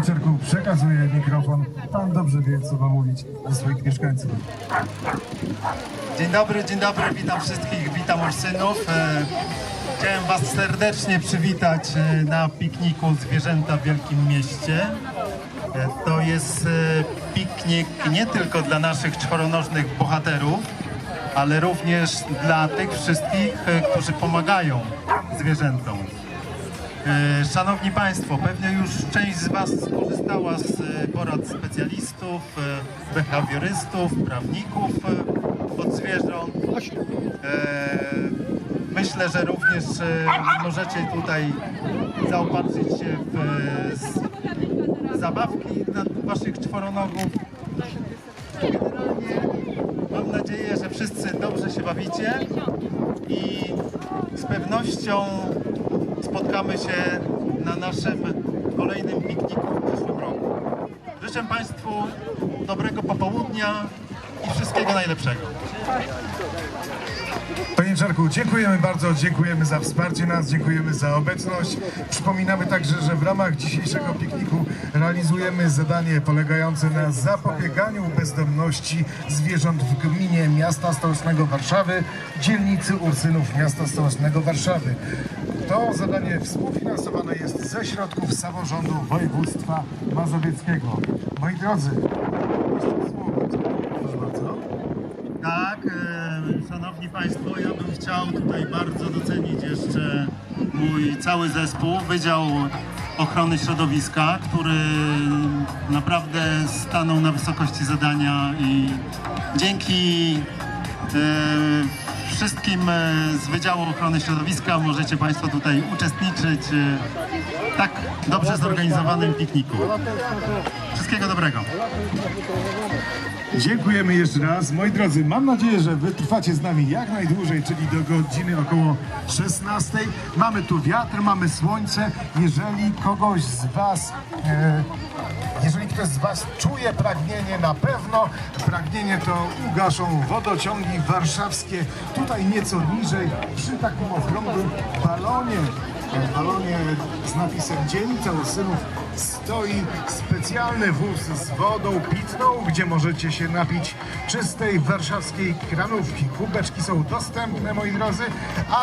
Panie Czerku, przekazuję mikrofon. Pan dobrze wie, co ma mówić do swoich mieszkańców. Dzień dobry, dzień dobry, witam wszystkich, witam Olszynów. E, Chciałem Was serdecznie przywitać e, na pikniku Zwierzęta w Wielkim Mieście. E, To jest piknik nie tylko dla naszych czworonożnych bohaterów, ale również dla tych wszystkich, którzy pomagają zwierzętom. E, Szanowni Państwo, pewnie już część z Was skorzystała z e, porad specjalistów, e, behawiorystów, prawników od zwierząt. Myślę, że również możecie tutaj zaopatrzyć się w zabawki dla Waszych czworonogów. Generalnie mam nadzieję, że wszyscy dobrze się bawicie i z pewnością spotkamy się na naszym kolejnym pikniku w przyszłym roku. Życzę Państwu dobrego popołudnia i wszystkiego najlepszego. Panie Czarku, dziękujemy bardzo, dziękujemy za wsparcie nas, dziękujemy za obecność. Przypominamy także, że w ramach dzisiejszego pikniku realizujemy zadanie polegające na zapobieganiu bezdomności zwierząt w gminie miasta stołecznego Warszawy, dzielnicy Ursynów miasta stołecznego Warszawy. To zadanie współfinansowane jest ze środków samorządu województwa mazowieckiego. Moi drodzy. Tak, e, szanowni Państwo, ja bym chciał tutaj bardzo docenić jeszcze mój cały zespół, Wydział Ochrony Środowiska, który naprawdę stanął na wysokości zadania i dzięki e, wszystkim e, z Wydziału Ochrony Środowiska możecie Państwo tutaj uczestniczyć e, w tak dobrze zorganizowanym pikniku. Wszystkiego dobrego. Dziękujemy jeszcze raz. Moi drodzy, mam nadzieję, że wytrwacie z nami jak najdłużej, czyli do godziny około 16. Mamy tu wiatr, mamy słońce. Jeżeli kogoś z Was, e, jeżeli ktoś z Was czuje pragnienie, na pewno pragnienie to ugaszą wodociągi warszawskie. Tutaj nieco niżej, przy takim okrągłym balonie balonie z napisem Dzielnica Ursynów stoi specjalny wóz z wodą pitną, gdzie możecie się napić czystej warszawskiej kranówki. Kubeczki są dostępne, moi drodzy, a